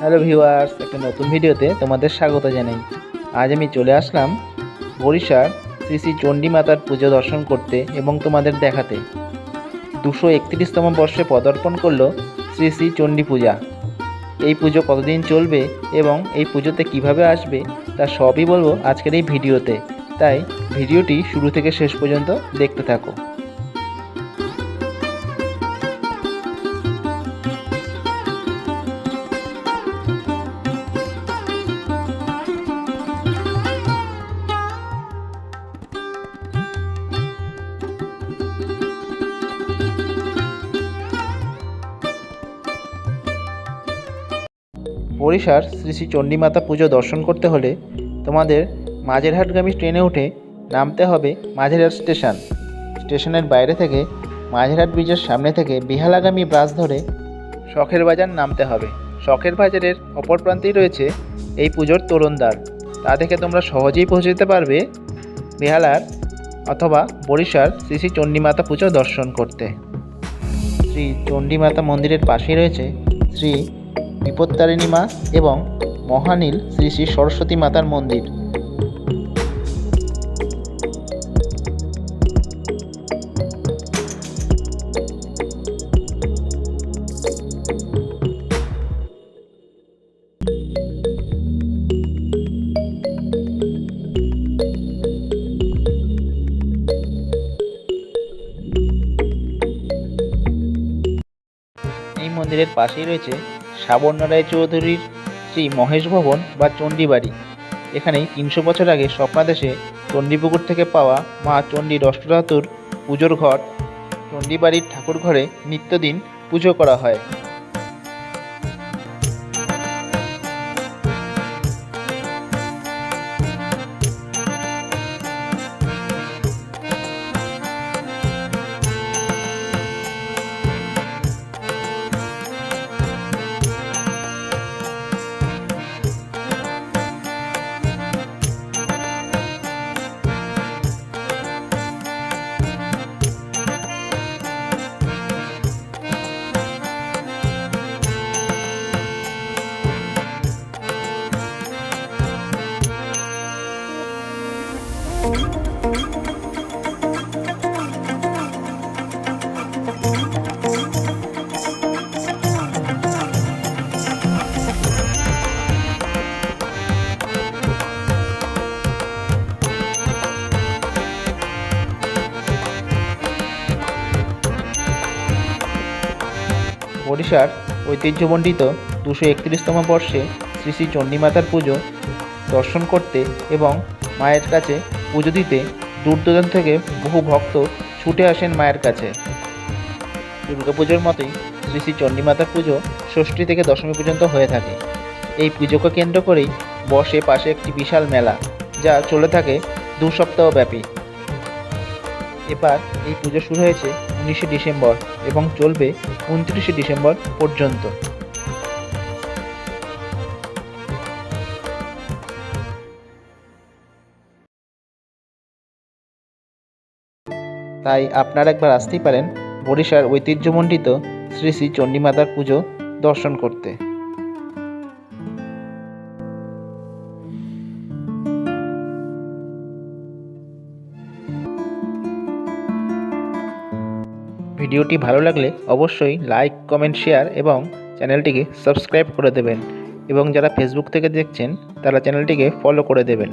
Hello viewers, একটা নতুন ভিডিওতে তোমাদের স্বাগত জানাই। আজ আমি চলে আসলাম বরিশার শ্রী শ্রী চণ্ডী মাতার পুজো দর্শন করতে এবং তোমাদের দেখাতে। দুশো একত্রিশতম বর্ষে পদার্পণ করল শ্রী শ্রী চণ্ডী পূজা। এই পুজো কতদিন চলবে এবং এই পুজোতে কীভাবে আসবে তা সবই বলব আজকের এই ভিডিওতে। তাই ভিডিওটি শুরু থেকে শেষ পর্যন্ত দেখতে থাকো। বরিশার শ্রী শ্রী চণ্ডীমাতা পুজো দর্শন করতে হলে তোমাদের মাঝেরহাটগামী ট্রেনে উঠে নামতে হবে মাঝেরহাট স্টেশন। স্টেশনের বাইরে থেকে মাঝেরহাট ব্রিজের সামনে থেকে বিহালাগামী বাস ধরে শখের বাজার নামতে হবে। শখের বাজারের অপর প্রান্তেই রয়েছে এই পুজোর তোরণদ্বার তা থেকে তোমরা সহজেই পৌঁছে যেতে পারবে বেহালার অথবা বরিশার শ্রী শ্রী চণ্ডীমাতা পুজো দর্শন করতে। শ্রী চণ্ডীমাতা মন্দিরের পাশেই রয়েছে শ্রী বিপত্তারিণী মা এবং মহানীল শ্রী শ্রী সরস্বতী মাতার মন্দির। এই মন্দিরের পাশেই রয়েছে সাবর্ণ রায় চৌধুরীর শ্রী মহেশ ভবন বা চণ্ডীবাড়ি। এখানে তিনশো বছর আগে স্বপ্নাদেশে চণ্ডীপুকুর থেকে পাওয়া মা চণ্ডীর অষ্টধাতুর পুজোর ঘর চণ্ডীবাড়ির ঠাকুর ঘরে নিত্যদিন পুজো করা হয়। ওড়িশার ঐতিহ্যমণ্ডিত দুশো একত্রিশতম বর্ষে শ্রী শ্রী চণ্ডীমাতার পুজো, দর্শন করতে এবং মায়ের কাছে পুজো দিতে দূর দূরান্ত থেকে বহু ভক্ত ছুটে আসেন মায়ের কাছে। দুর্গাপুজোর মতোই শ্রী শ্রী চণ্ডীমাতার পুজো ষষ্ঠী থেকে দশমী পর্যন্ত হয়ে থাকে। এই পুজোকে কেন্দ্র করেই বসে পাশে একটি বিশাল মেলা, যা চলে থাকে দু সপ্তাহ ব্যাপী এবার এই পুজো শুরু হয়েছে উনিশে ডিসেম্বর। এবং চলবে উনত্রিশে ডিসেম্বর পর্যন্ত। তাই আপনারা একবার আসতেই পারেন বরিশার ঐতিহ্যমণ্ডিত শ্রী শ্রী চণ্ডীমাতার পুজো দর্শন করতে। ভিডিওটি ভালো লাগলে অবশ্যই লাইক, কমেন্ট, শেয়ার এবং চ্যানেলটিকে সাবস্ক্রাইব করে দেবেন। এবং যারা ফেসবুক থেকে দেখছেন, তারা চ্যানেলটিকে ফলো করে দেবেন।